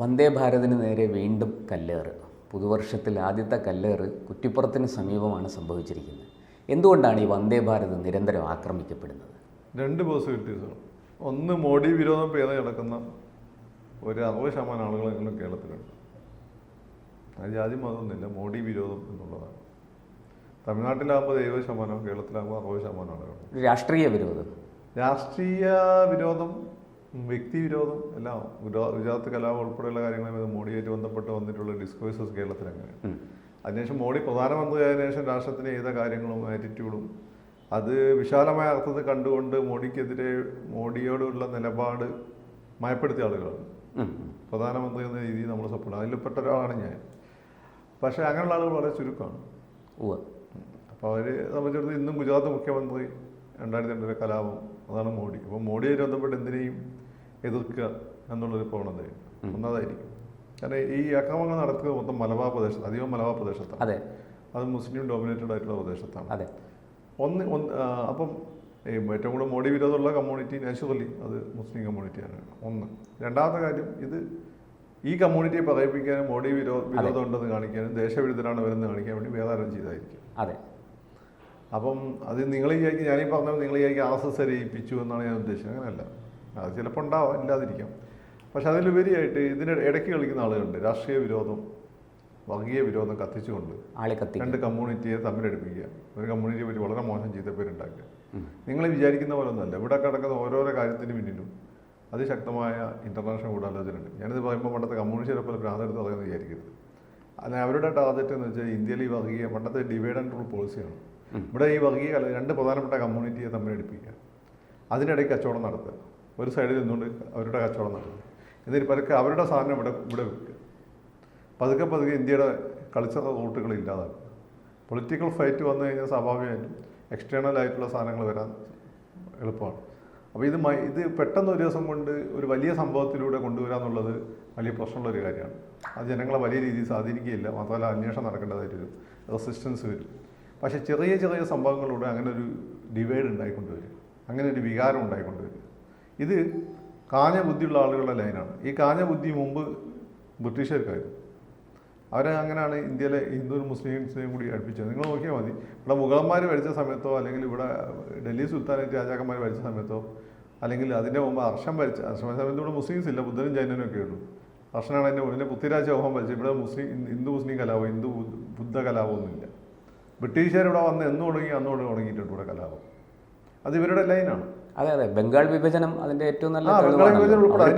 വന്ദേ ഭാരതിന് നേരെ വീണ്ടും കല്ലേറ്. പുതുവർഷത്തിൽ ആദ്യത്തെ കല്ലേറ് കുറ്റിപ്പുറത്തിന് സമീപമാണ് സംഭവിച്ചിരിക്കുന്നത്. എന്തുകൊണ്ടാണ് ഈ വന്ദേ ഭാരത് നിരന്തരം ആക്രമിക്കപ്പെടുന്നത്? രണ്ട് പോസിബിലിറ്റീസാണ് ഒന്ന് മോഡി വിരോധം പേര് കിടക്കുന്ന ഒരു അറുപത് ശതമാനം ആളുകളെങ്കിലും കേരളത്തിലുണ്ട്. അത് ജാതി മതമൊന്നുമില്ല മോഡി വിരോധം എന്നുള്ളതാണ്. തമിഴ്നാട്ടിലാകുമ്പോൾ എഴുപത് ശതമാനം കേരളത്തിലാകുമ്പോൾ അറുപത് ശതമാനം ആളുകളുണ്ട്. ഒരു രാഷ്ട്രീയ വിരോധം? രാഷ്ട്രീയ വിരോധം വ്യക്തി വിരോധം എല്ലാം ഗുജറാത്ത് കലാപം ഉൾപ്പെടെയുള്ള കാര്യങ്ങളുമായി മോഡിയായിട്ട് ബന്ധപ്പെട്ട് വന്നിട്ടുള്ള ഡിസ്കോഴ്സസ് കേരളത്തിൽ അങ്ങനെ അതിനുശേഷം മോഡി പ്രധാനമന്ത്രിയായതിനു ശേഷം രാഷ്ട്രത്തിന് ചെയ്ത കാര്യങ്ങളും ആറ്റിറ്റ്യൂഡും അത് വിശാലമായ അർത്ഥത്തിൽ കണ്ടുകൊണ്ട് മോഡിക്കെതിരെ മോഡിയോടുള്ള നിലപാട് മയപ്പെടുത്തിയ ആളുകളാണ്. പ്രധാനമന്ത്രി എന്ന രീതിയിൽ നമ്മൾ സപ്പോർട്ട് അതിൽപ്പെട്ട ഒരാളാണ് ഞാൻ. പക്ഷേ അങ്ങനെയുള്ള ആളുകൾ വളരെ ചുരുക്കമാണ്. അപ്പോൾ അവർ സംബന്ധിച്ചിടത്തോളം ഇന്നും ഗുജറാത്ത് മുഖ്യമന്ത്രി രണ്ടായിരത്തി രണ്ടിലെ കലാപം അതാണ് മോഡി. അപ്പോൾ മോഡിയായിട്ട് ബന്ധപ്പെട്ട് എന്തിനേയും എതിർക്കുക എന്നുള്ളൊരു പ്രവണത ഒന്നതായിരിക്കും. കാരണം ഈ അക്രമങ്ങൾ നടക്കുക മൊത്തം മലബാർ പ്രദേശത്ത് അധികം മലബാർ പ്രദേശത്താണ്. അതെ. അത് മുസ്ലിം ഡോമിനേറ്റഡ് ആയിട്ടുള്ള പ്രദേശത്താണ്. അതെ. ഒന്ന് ഒന്ന് അപ്പം ഏറ്റവും കൂടുതൽ മോഡി വിരോധമുള്ള കമ്മ്യൂണിറ്റി നാച്ചുറലി അത് മുസ്ലിം കമ്മ്യൂണിറ്റിയാണ് ഒന്ന്. രണ്ടാമത്തെ കാര്യം ഇത് ഈ കമ്മ്യൂണിറ്റിയെ പറയിപ്പിക്കാനും മോഡി വിരോ വിരോധം ഉണ്ടെന്ന് കാണിക്കാനും ദേശവിരുദ്ധരാണ് വരുന്നത് കാണിക്കാൻ വേണ്ടി വേദാരം ചെയ്തായിരിക്കും. അതെ. അപ്പം അത് നിങ്ങൾ വിചാരിക്കും ഞാനീ പറഞ്ഞത് നിങ്ങൾ വിചാരിക്കും ആർ എസ് എസ് അറിയിപ്പിച്ചു എന്നാണ് ഞാൻ ഉദ്ദേശിച്ചത്. അങ്ങനെയല്ല. അത് ചിലപ്പോൾ ഉണ്ടാവാം ഇല്ലാതിരിക്കാം. പക്ഷെ അതിലുപരിയായിട്ട് ഇതിന് ഇടയ്ക്ക് കളിക്കുന്ന ആളുകളുണ്ട്. രാഷ്ട്രീയ വിരോധം വർഗീയ വിരോധം കത്തിച്ചുകൊണ്ട് രണ്ട് കമ്മ്യൂണിറ്റിയെ തമ്മിലടുപ്പിക്കുക ഒരു കമ്മ്യൂണിറ്റിയെ പറ്റി വളരെ മോശം ചീത്തപ്പേരുണ്ടാക്കുക. നിങ്ങൾ വിചാരിക്കുന്ന പോലെ ഒന്നല്ല ഇവിടെ കിടക്കുന്ന ഓരോരോ കാര്യത്തിന് പിന്നിലും അതിശക്തമായ ഇന്റർനാഷണൽ ഗൂഢാലോചനയുണ്ട്. ഞാനിത് പറയുമ്പോൾ പണ്ടത്തെ കമ്മ്യൂണിസ്റ്റുകാരെ പോലെ ഭ്രാന്തെടുത്ത് പറയുന്നത് വിചാരിക്കരുത്. അല്ല അവരുടെ ടാർഗറ്റ് എന്ന് വെച്ചാൽ ഇന്ത്യയിൽ ഈ വർഗീയ പണ്ടത്തെ ഡിവൈഡ് ആൻഡ് റൂൾ പോളിസിയാണ്. ഇവിടെ ഈ വർഗീയ രണ്ട് പ്രധാനപ്പെട്ട കമ്മ്യൂണിറ്റിയെ തമ്മിലടുപ്പിക്കുക അതിനിടയ്ക്ക് കച്ചവടം നടത്തുക. ഒരു സൈഡിൽ നിന്നുകൊണ്ട് അവരുടെ കച്ചവടം നടത്തുന്നത് എന്നിട്ട് പരക്കെ അവരുടെ സാധനം ഇവിടെ ഇവിടെ വിൽക്കുക. പതുക്കെ പതുക്കെ ഇന്ത്യയുടെ കൾച്ചർ റൂട്ടുകൾ ഇല്ലാതാക്കുക. പൊളിറ്റിക്കൽ ഫൈറ്റ് വന്നു കഴിഞ്ഞാൽ സ്വാഭാവികമായിട്ടും എക്സ്റ്റേണൽ ആയിട്ടുള്ള സാധനങ്ങൾ വരാൻ എളുപ്പമാണ്. അപ്പോൾ ഇത് ഇത് പെട്ടെന്ന് ഒരു ദിവസം കൊണ്ട് ഒരു വലിയ സംഭവത്തിലൂടെ കൊണ്ടുവരാന്നുള്ളത് വലിയ പ്രശ്നമുള്ള ഒരു കാര്യമാണ്. അത് ജനങ്ങളെ വലിയ രീതിയിൽ സ്വാധീനിക്കുകയില്ല. മാത്രമല്ല അന്വേഷണം നടക്കേണ്ടതായിട്ട് വരും. റെസിസ്റ്റൻസ് വരും. പക്ഷേ ചെറിയ ചെറിയ സംഭവങ്ങളിലൂടെ അങ്ങനെ ഒരു ഡിവൈഡ് ഉണ്ടായിക്കൊണ്ടുവരും അങ്ങനെ ഒരു വികാരം ഉണ്ടായിക്കൊണ്ടുവരും ഇത് കാഞ്ഞ ബുദ്ധിയുള്ള ആളുകളുടെ ലൈനാണ്. ഈ കാഞ്ഞ ബുദ്ധി മുമ്പ് ബ്രിട്ടീഷുകാർക്കായിരുന്നു. അവരെ അങ്ങനെയാണ് ഇന്ത്യയിലെ ഹിന്ദു മുസ്ലിംസിനെയും കൂടി അടുപ്പിച്ചത്. നിങ്ങൾ നോക്കിയാൽ മതി. ഇവിടെ മുഗളന്മാർ ഭരിച്ച സമയത്തോ അല്ലെങ്കിൽ ഇവിടെ ഡൽഹി സുൽത്താനേറ്റ് രാജാക്കന്മാർ ഭരിച്ച സമയത്തോ അല്ലെങ്കിൽ അതിന്റെ മുമ്പ് ഹർഷം ഭരിച്ച ഹർഷം സമയത്ത് ഇവിടെ മുസ്ലിംസ് ഇല്ല ബുദ്ധനും ജൈനനും ഒക്കെ ഉള്ളൂ. അർഷനാണ് അതിന്റെ പിന്നെ പൃഥ്വിരാജ് ചൗഹാൻ ഭരിച്ചത് ഇവിടെ മുസ്ലിം ഹിന്ദു മുസ്ലിം കലാപം ഹിന്ദു ബുദ്ധ- കലാപമൊന്നുമില്ല ബ്രിട്ടീഷുകാർ ഇവിടെ വന്ന് എന്ന് തുടങ്ങി അന്ന് തുടങ്ങിയിട്ടുണ്ട് ഇവിടെ കലാപം. അത് ഇവരുടെ ലൈനാണ്. അതെ അതെ. ബംഗാൾ വിഭജനം അതിന്റെ ഏറ്റവും നല്ല തെളിവാണ്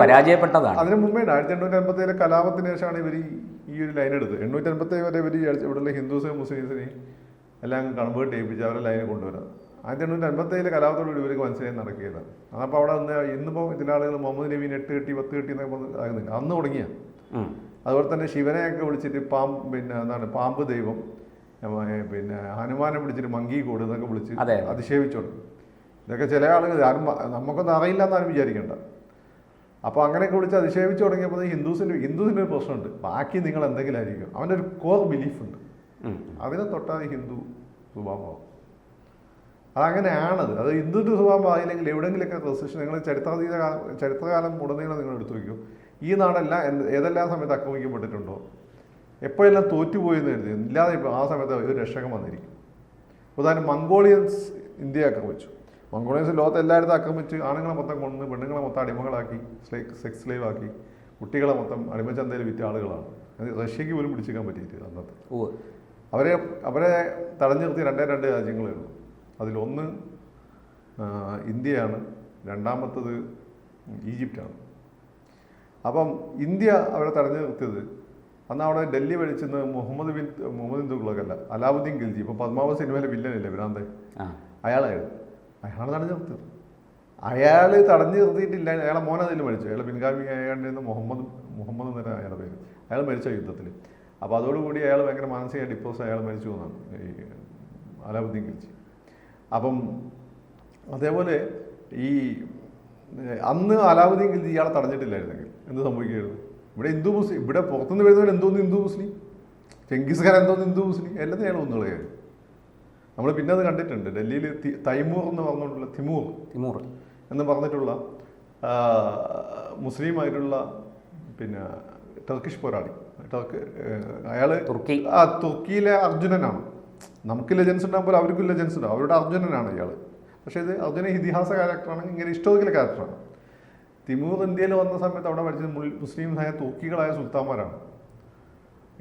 പരാജയപ്പെട്ടതാണ്. അതിനു മുമ്പേ ആയിരത്തി എണ്ണൂറ്റി അൻപത്തി ഏഴിലെ കലാപത്തിന് ശേഷമാണ് ഇവർ ഈ ഒരു ലൈൻ എടുത്തത് എണ്ണൂറ്റി അമ്പത്തേഴ് വരെ ഇവർ ഇവിടെയുള്ള ഹിന്ദുസിനെയും മുസ്ലിംസിനെയും എല്ലാം കൺവേർട്ട് ചെയ്യിപ്പിച്ച് അവരെ ലൈനിൽ കൊണ്ടുവരാം ആയിരത്തി എണ്ണൂറ്റി അൻപത്തി കലാപത്തോടുകൂടി കലാപത്തോട് ഇവർക്ക് മനസ്സിലായി നടക്കുകയില്ല അപ്പോൾ അവിടെ നിന്ന് ഇന്നിപ്പോൾ ചില ആളുകൾ മുഹമ്മദ് നബീൻ എട്ട് കെട്ടി പത്ത് കെട്ടി എന്നൊക്കെ ആകുന്നില്ല. അന്ന് തുടങ്ങിയ. അതുപോലെ തന്നെ ശിവനെയൊക്കെ വിളിച്ചിട്ട് പാമ്പ് പിന്നെ എന്താണ് പാമ്പ് ദൈവം പിന്നെ ഹനുമാനെ പിടിച്ചിട്ട് മങ്കി കൂട് എന്നൊക്കെ വിളിച്ച്. അതിശേവിച്ചോണ്ട് ഇതൊക്കെ ചില ആളുകൾ ആരും നമുക്കൊന്നും അറിയില്ല എന്നാലും വിചാരിക്കേണ്ട. അപ്പോൾ അങ്ങനെയൊക്കെ വിളിച്ച് അതിശേവിച്ച് തുടങ്ങിയപ്പോൾ ഹിന്ദുസിന് ഹിന്ദുസിന് ഒരു പ്രശ്നമുണ്ട്. ബാക്കി നിങ്ങൾ എന്തെങ്കിലും ആയിരിക്കും അവന്റെ ഒരു കോർ ബിലീഫ് ഉണ്ട്. ഉം. അതിനെ തൊട്ടാൽ ഹിന്ദു സ്വഭാവമാവും അതങ്ങനെയാണത്. അത് ഹിന്ദുവിന്റെ സ്വഭാവം ആയില്ലെങ്കിൽ എവിടെയെങ്കിലൊക്കെ റെസിഷൻ നിങ്ങൾ ചരിത്രാതീത ചരിത്രകാലം ഉടനീളം നിങ്ങൾ എടുത്തു വയ്ക്കും ഈ നാടെല്ലാം എന്ത് ഏതെല്ലാം സമയത്ത് ആക്രമിക്കപ്പെട്ടിട്ടുണ്ടോ? എപ്പോഴെല്ലാം തോറ്റുപോയെന്ന് എഴുതി ഇല്ലാതെ ഇപ്പോൾ ആ സമയത്ത് ഒരു രക്ഷകം വന്നിരിക്കും. ഉദാഹരണം മംഗോളിയൻസ് ഇന്ത്യയെ ആക്രമിച്ചു. മംഗോളിയൻസ് ലോകത്ത് എല്ലായിടത്തും ആക്രമിച്ച് ആണുങ്ങളെ മൊത്തം കൊണ്ടുവന്ന് പെണ്ണുങ്ങളെ മൊത്തം അടിമകളാക്കി സെക്സ് സ്ലേവ് ആക്കി കുട്ടികളെ മൊത്തം അടിമച്ചന്തയിൽ വിറ്റ ആളുകളാണ്. അത് റഷ്യക്ക് പോലും പിടിച്ചേക്കാൻ പറ്റിയിട്ട് അന്നത്തെ. ഓ അവരെ അവരെ തടഞ്ഞു നിർത്തിയ രണ്ടേ രണ്ട് രാജ്യങ്ങളേ ഉള്ളൂ. അതിലൊന്ന് ഇന്ത്യയാണ്. രണ്ടാമത്തത് ഈജിപ്റ്റാണ്. അപ്പം ഇന്ത്യ അവരെ തടഞ്ഞു നിർത്തിയത് അന്ന് അവിടെ ഡൽഹി വലിച്ചെന്ന് മുഹമ്മദ് ബിൻ മുഹമ്മദ് ബിൻ തുഗ്ലക്കല്ല അലാവുദ്ദീൻ ഖിൽജി. ഇപ്പം പത്മാവത് സിനിമയിലെ വില്ലനല്ലേ വിരാന്തേ ആ. അയാളായിരുന്നു. അയാളാണ് തടഞ്ഞു നിർത്തി. അയാൾ തടഞ്ഞു നിർത്തിയിട്ടില്ല. അയാളെ മോനെ അതിൽ മരിച്ചു. അയാളെ പിൻഗാമി ആയതുകൊണ്ടിരുന്ന മുഹമ്മദ് മുഹമ്മദ് എന്നൊരു അയാളുടെ പേര്. അയാൾ മരിച്ച യുദ്ധത്തിൽ അപ്പോൾ അതോടുകൂടി അയാൾ ഭയങ്കര മാനസിക ഡിപ്പോസ് അയാൾ മരിച്ചു എന്നാണ് ഈ അലാബുദ്ദീൻ ഖിൽജി. അപ്പം അതേപോലെ ഈ അന്ന് അലാവുദ്ദീൻ ഖിൽജി ഇയാളെ തടഞ്ഞിട്ടില്ലായിരുന്നെങ്കിൽ എന്ത് സംഭവിക്കുകയായിരുന്നു ഇവിടെ ഹിന്ദു മുസ്ലിം ഇവിടെ പുറത്തുനിന്ന് വരുന്നവർ എന്തോന്ന് ഹിന്ദു മുസ്ലിം? ചെങ്കിസ് ഖാൻ എന്തോന്ന് ഹിന്ദു മുസ്ലിം? എല്ലാം അയാൾ ഒന്നുകളയായിരുന്നു. നമ്മൾ പിന്നെ അത് കണ്ടിട്ടുണ്ട്. ഡൽഹിയിൽ തൈമൂർ എന്ന് പറഞ്ഞുകൊണ്ടുള്ള തിമൂർ തിമൂർ. എന്ന് പറഞ്ഞിട്ടുള്ള മുസ്ലിം ആയിട്ടുള്ള പിന്നെ ടർക്കിഷ് പോരാളി. ടർക്ക് അയാൾ തുർക്കി. ആ തുർക്കിയിലെ അർജുനനാണ്. നമുക്ക് ലെജൻസ് ഉണ്ടാകുമ്പോൾ അവർക്കും ലെജൻസ് ഉണ്ടാവും അവരുടെ അർജുനനാണ് ഇയാൾ പക്ഷേ ഇത് അർജുന ഇതിഹാസ ക്യാരക്ടറാണ് ഇങ്ങനെ ഹിസ്റ്റോറിക്കൽ ക്യാരക്ടറാണ് തിമൂർ ഇന്ത്യയിൽ വന്ന സമയത്ത് അവിടെ പഠിച്ചത് മുസ്ലിംസായ തുർക്കികളായ സുൽത്താന്മാരാണ്.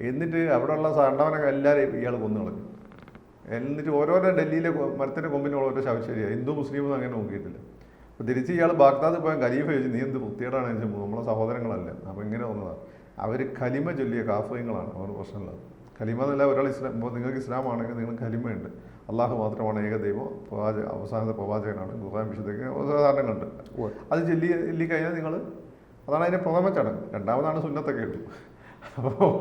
എന്നിട്ട് അവിടെയുള്ള സാണ്ടവനൊക്കെ എല്ലാവരെയും ഇയാൾ കൊന്നു കളഞ്ഞു എന്നിട്ട് ഓരോരോ ഡൽഹിയിലെ മരത്തിന്റെ കൊമ്പിന് ഓരോ ശവശരിയാണ് ഹിന്ദു മുസ്ലിം അങ്ങനെ നോക്കിയിട്ടില്ല. അപ്പോൾ തിരിച്ച് ഇയാൾ ബാഗ്ദാദ് പോയാൽ ഖലീഫ ചോദിച്ചു നീ എന്ത് വൃത്തിയേടാണ് ചോദിച്ചു നമ്മളെ സഹോദരങ്ങളല്ല. അപ്പോൾ ഇങ്ങനെ വന്നതാണ് അവർ കലിമ ചൊല്ലിയ കാഫയങ്ങളാണ് അവർ പ്രശ്നമുള്ളത് കലിമ എന്നല്ല ഒരാൾ ഇസ്ലാം ഇപ്പോൾ നിങ്ങൾക്ക് ഇസ്ലാം ആണെങ്കിൽ നിങ്ങൾ കലിമയുണ്ട് അള്ളാഹു മാത്രമാണ് ഏക ദൈവം പ്രവാച അവസാനത്തെ പ്രവാചകനാണ്. ഖുർആൻ വിശുദ്ധ ഉദാഹരണങ്ങളുണ്ട്. അത് ചൊല്ലി ചൊല്ലി കഴിഞ്ഞാൽ നിങ്ങൾ അതാണ് അതിന്റെ പ്രഥമ ചടങ്ങ്. രണ്ടാമതാണ് സുന്നത്തൊക്കെ ഉള്ളൂ അപ്പോൾ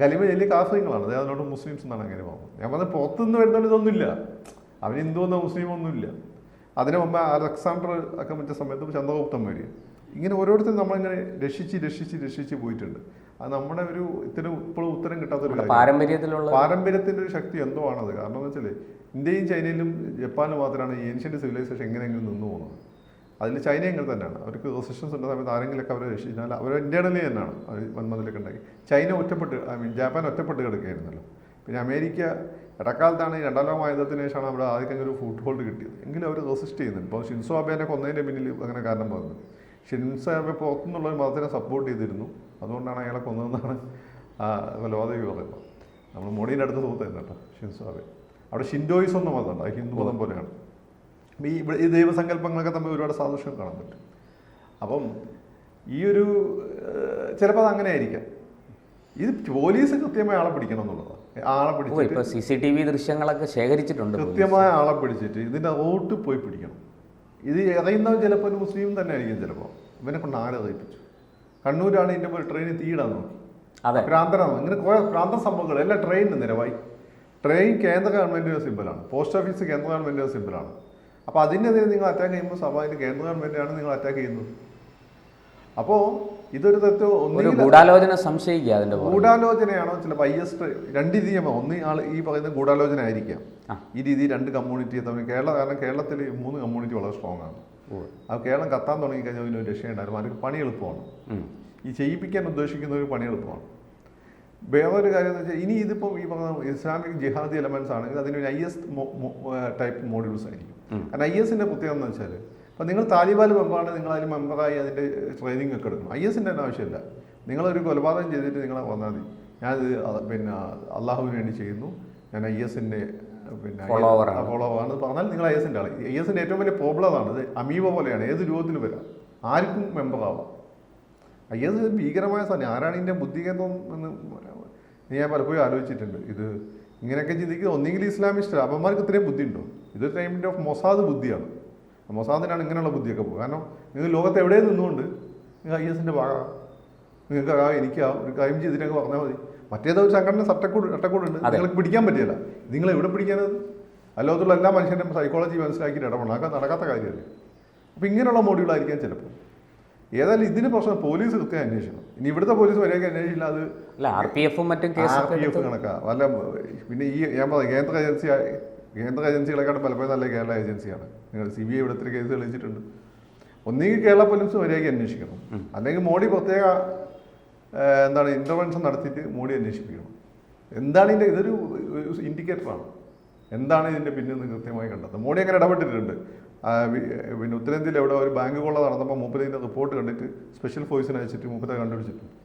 കലിമ വലിയ കാഫര്യങ്ങളാണ് അതായത് അതിനോട് മുസ്ലിംസ് എന്നാണ് അങ്ങനെ പോകുന്നത്. ഞാൻ പറഞ്ഞത് പുറത്തുനിന്ന് വരുന്നവർ ഇതൊന്നുമില്ല. അവന് ഹിന്ദു എന്നോ മുസ്ലിം ഒന്നുമില്ല. അതിനു മുമ്പ് അലക്സാണ്ടർ ഒക്കെ വെച്ച സമയത്ത് ചന്ദ്രഗുപ്തൻ വരിക. ഇങ്ങനെ ഓരോരുത്തരും നമ്മളിങ്ങനെ രക്ഷിച്ച് രക്ഷിച്ച് രക്ഷിച്ച് പോയിട്ടുണ്ട്. അത് നമ്മുടെ ഒരു ഇത്തരം ഇപ്പോഴും ഉത്തരം കിട്ടാത്തൊരു ഒരു പാരമ്പര്യത്തിലുള്ള പാരമ്പര്യത്തിന്റെ ഒരു ശക്തി എന്തോ ആണത്. കാരണം എന്ന് വെച്ചാൽ ഇന്ത്യയും ചൈനയിലും ജപ്പാനും മാത്രമാണ് ഈ ഏൻഷ്യന്റ് സിവിലൈസേഷൻ എങ്ങനെയെങ്കിലും നിന്നു പോകുന്നത്. അതിൽ ചൈന അങ്ങനെ തന്നെയാണ്. അവർക്ക് റെസിസ്റ്റൻസ് ഉള്ള സമയത്ത് ആരെങ്കിലുമൊക്കെ അവരെ രക്ഷിച്ചാൽ അവർ ഇന്റേണലി തന്നെയാണ് അവർ വന്മതിലൊക്കെ ഉണ്ടായി ചൈന ഒറ്റപ്പെട്ട് ഐ മീൻ ജാപ്പാൻ ഒറ്റപ്പെട്ട് കിടക്കുകയായിരുന്നല്ലോ. പിന്നെ അമേരിക്ക ഇടക്കാലത്താണ് ഈ രണ്ടാം ലോക മഹായുദ്ധത്തിന് ശേഷമാണ് അവിടെ ആദ്യം ഒരു ഫുട് ഹോൾഡ് കിട്ടിയത്. എങ്കിലും അവർ റെസിസ്റ്റ് ചെയ്യുന്നുണ്ട്. ഇപ്പോൾ ഷിൻസോ അബേനെ കൊന്നതിന്റെ പിന്നിൽ അങ്ങനെ കാരണം പറഞ്ഞു ഷിൻസോ അബെ പുറത്തുനിന്നുള്ള ഒരു മതത്തിനെ സപ്പോർട്ട് ചെയ്തിരുന്നു. അതുകൊണ്ടാണ് അയാളെ കൊന്നതെന്നാണ് കൊലപാതകി പറയുന്നത് നമ്മൾ മോഡീന്റെ അടുത്ത് സുഹൃത്തായിരുന്നു കേട്ടോ ഷിൻസോ അബെ. അവിടെ ഷിൻഡോയിസ് എന്ന മതമുണ്ട്. അത് ഹിന്ദു മതം പോലെയാണ്. ഈ ഇവിടെ ഈ ദൈവസങ്കല്പങ്ങളൊക്കെ തമ്മിൽ ഒരുപാട് സാദൃശ്യം കാണാൻ പറ്റും. അപ്പം ഈ ഒരു ചിലപ്പോൾ അത് അങ്ങനെ ആയിരിക്കാം ഇത് പോലീസ് കൃത്യമായി ആളെ പിടിക്കണം എന്നുള്ളതാണ് ആളെ പിടിച്ചിട്ട് സി സി ടി വി ദൃശ്യങ്ങളൊക്കെ ശേഖരിച്ചിട്ടുണ്ട്. കൃത്യമായ ആളെ പിടിച്ചിട്ട് ഇതിന്റെ റോട്ട് പോയി പിടിക്കണം. ഇത് എറിയുന്നവൻ ചിലപ്പോൾ ഒരു മുസ്ലിം തന്നെ ആയിരിക്കും ചിലപ്പോൾ ഇവനെ കൊണ്ട് ആരെ അറിയിപ്പിച്ചു? കണ്ണൂരാണ് ഇതിന്റെ പോയി ട്രെയിനിൽ തീയിടാൻ നോക്കി. അതെ. ഭ്രാന്തനാണ് ഇങ്ങനെ കുറേ ഭ്രാന്തൻ സംഭവങ്ങൾ. എല്ലാം ട്രെയിനിന് നിരവായി ട്രെയിൻ കേന്ദ്ര ഗവൺമെന്റിന്റെ സിമ്പിളാണ് പോസ്റ്റ് ഓഫീസ് കേന്ദ്ര ഗവൺമെന്റിന്റെ സിമ്പിളാണ് അപ്പോൾ അതിനെതിരെ നിങ്ങൾ അറ്റാക്ക് ചെയ്യുമ്പോൾ സ്വാഭാവിക കേന്ദ്ര ഗവൺമെന്റാണ് നിങ്ങൾ അറ്റാക്ക് ചെയ്യുന്നത്. അപ്പോൾ ഇതൊരു തത്വം ഗൂഢാലോചന സംശയിക്കുക പുറകിൽ. ഗൂഢാലോചനയാണോ ഐ എസ് രണ്ട് രീതിയാണ് ഒന്ന് ആൾ ഈ പറയുന്ന ഗൂഢാലോചന ആയിരിക്കാം. ഈ രീതി രണ്ട് കമ്മ്യൂണിറ്റി തമ്മിൽ കേരള കാരണം കേരളത്തിൽ മൂന്ന് കമ്മ്യൂണിറ്റി വളരെ സ്ട്രോങ് ആണ്. അത് കേരളം കത്താൻ തുടങ്ങിക്കഴിഞ്ഞാൽ കഴിഞ്ഞാൽ ഒരു രക്ഷയുണ്ടായിരുന്നു അവർക്ക് പണി എളുപ്പമാണ്. ഈ ചെയ്യിപ്പിക്കാൻ ഉദ്ദേശിക്കുന്ന ഒരു പണി എളുപ്പമാണ്. വേറൊരു കാര്യം എന്ന് വെച്ചാൽ ഇനി ഇതിപ്പോൾ ഈ പറഞ്ഞ ഇസ്ലാമിക് ജിഹാദി എലമെന്റ്സ് ആണെങ്കിൽ അതിനൊരു ഐ എസ് ടൈപ്പ് മോഡ്യൂൾസ് ആയിരിക്കും. കാരണം ഐ എസിന്റെ പ്രത്യേകത എന്ന് വെച്ചാൽ ഇപ്പം നിങ്ങൾ താലിബാൻ മെമ്പറാണ് നിങ്ങൾ അതിൽ മെമ്പറായി അതിന്റെ ട്രെയിനിങ് ഒക്കെ എടുക്കണം. ഐ എസിന്റെ തന്നെ ആവശ്യമില്ല. നിങ്ങളൊരു കൊലപാതകം ചെയ്തിട്ട് നിങ്ങളെ വന്നാൽ മതി. ഞാനത് പിന്നെ അള്ളാഹുവിന് വേണ്ടി ചെയ്യുന്നു. ഞാൻ ഐ എസിന്റെ പിന്നെ ആണ്. പറഞ്ഞാൽ നിങ്ങൾ ഐ എസിന്റെ ആൾ ഐ എസിന്റെ ഏറ്റവും വലിയ പ്രോബ്ലം അതാണ്. ഇത് അമീബ പോലെയാണ്. ഏത് രൂപത്തിൽ വരാം. ആർക്കും മെമ്പറാവാം ഐ എസ് ഭീകരമായ സാധനം. ആരാണ് ഇതിന്റെ ബുദ്ധികേന്ദ്രം എന്ന് ഞാൻ പലപ്പോഴും ആലോചിച്ചിട്ടുണ്ട്. ഇത് ഇങ്ങനെയൊക്കെ ചിന്തിക്കുന്നത് ഒന്നെങ്കിൽ ഇസ്ലാമിസ്റ്റ് അപ്പന്മാർക്ക് ഇത്രയും ബുദ്ധിയുണ്ടോ? ഇത് ടൈമിന്റെ ഓഫ് മൊസാദ് ബുദ്ധിയാണ്. മൊസാദിനാണ് ഇങ്ങനെയുള്ള ബുദ്ധിയൊക്കെ പോകും കാരണം നിങ്ങൾ ലോകത്ത് എവിടെ നിന്നുകൊണ്ട്? നിങ്ങൾ ഐ എസിന്റെ ഭാഗം. നിങ്ങൾക്ക് ആ എനിക്ക് ആ ഒരു കാര്യം ചെയ്തിട്ടൊക്കെ പറഞ്ഞാൽ മതി. മറ്റേതോ ഒരു സംഘടന ചട്ടക്കൂട് ചട്ടക്കൂടുണ്ട് ഉണ്ട് നിങ്ങൾക്ക് പിടിക്കാൻ പറ്റില്ല നിങ്ങൾ എവിടെ പിടിക്കാനത് അല്ലാത്തുള്ള എല്ലാ മനുഷ്യന്റെയും സൈക്കോളജി മനസ്സിലാക്കിയിട്ട് ഇടപെടണം. അതൊക്കെ നടക്കാത്ത കാര്യമല്ലേ? അപ്പോൾ ഇങ്ങനെയുള്ള മോഡ്യൂളായിരിക്കാം ചിലപ്പോൾ. ഏതായാലും ഇതിന് പ്രശ്നം പോലീസ് കൃത്യം അന്വേഷിക്കണം. ഇനി ഇവിടുത്തെ പോലീസ് മര്യാദയ്ക്ക് അന്വേഷിച്ചില്ല അത് അല്ല ആർ പി എഫും മറ്റും ആർ പി എഫ് കണക്കാ. വല്ല പിന്നെ ഈ ഞാൻ പറഞ്ഞു കേന്ദ്ര ഏജൻസി കേന്ദ്ര ഏജൻസികളെക്കാളും പലപ്പോഴും നല്ല കേരള ഏജൻസിയാണ്. നിങ്ങൾ സി ബി ഐ ഇവിടെ കേസ് തെളിയിച്ചിട്ടുണ്ട് ഒന്നുകിൽ കേരള പോലീസ് മര്യാദയ്ക്ക് അന്വേഷിക്കണം. അല്ലെങ്കിൽ മോഡി പ്രത്യേക എന്താണ് ഇന്റർവെൻഷൻ നടത്തിയിട്ട് മോഡി അന്വേഷിപ്പിക്കണം. എന്താണ് ഇതിന്റെ ഇതൊരു ഇൻഡിക്കേറ്ററാണ് എന്താണ് ഇതിന്റെ പിന്നിൽ നിന്ന് കൃത്യമായി കണ്ടത് മോഡി അങ്ങനെ ഇടപെട്ടിട്ടുണ്ട്. പിന്നെ ഉത്തരേന്ത്യയിൽ എവിടെ ഒരു ബാങ്ക് കൊള്ള നടന്നപ്പോൾ മൂപ്പരതിന്റെ റിപ്പോർട്ട് കണ്ടിട്ട് സ്പെഷ്യൽ ഫോഴ്സിന് അയച്ചിട്ട് മൂപ്പരെ കണ്ടുപിടിച്ചിട്ടുണ്ട്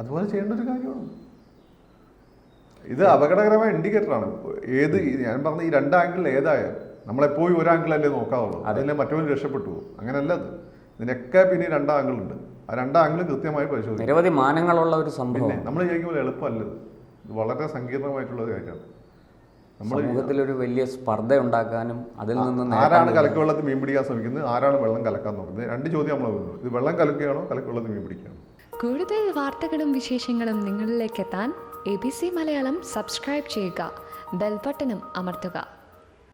അതുപോലെ ചെയ്യേണ്ട ഒരു കാര്യമാണ്. ഇത് അപകടകരമായ ഇൻഡിക്കേറ്ററാണ് ഏത് ഞാൻ പറഞ്ഞ ഈ രണ്ട് ആംഗിളിൽ ഏതായാലും നമ്മളെപ്പോഴും ഒരു ആംഗിളല്ലേ നോക്കാവുള്ളൂ. അതിനെ മറ്റൊരു രക്ഷപ്പെട്ടു പോകും. അങ്ങനെയല്ല അത്. ഇതിനൊക്കെ പിന്നെ രണ്ട് ആംഗിളുണ്ട് ആ രണ്ട് ആംഗിളും കൃത്യമായി പരിശോധിക്കും നിരവധി മാനങ്ങളുള്ള ഒരു സംഭവം. നമ്മൾ ചോദിക്കുമ്പോൾ എളുപ്പമല്ല ഇത്. ഇത് വളരെ സങ്കീർണമായിട്ടുള്ള ഒരു കാര്യമാണ്. ഒരു വലിയ സ്പർദ്ധ ഉണ്ടാക്കാനും അതിൽ നിന്ന് ആരാണ് കലക്കുവെള്ളത്തിൽ മീൻ പിടിക്കാൻ ശ്രമിക്കുന്നത്? ആരാണ് വെള്ളം കലക്കാൻ നോക്കുന്നത്? രണ്ട് ചോദ്യം നമ്മൾ വരുന്നത് ഇത് വെള്ളം കലക്കുകയാണോ കലക്കുള്ളത് മീൻ പിടിക്കുകയാണോ? കൂടുതൽ വാർത്തകളും വിശേഷങ്ങളും നിങ്ങളിലേക്ക് എത്താൻ A B C Malayalam subscribe ചെയ്യുക. ബെൽബട്ടനും അമർത്തുക.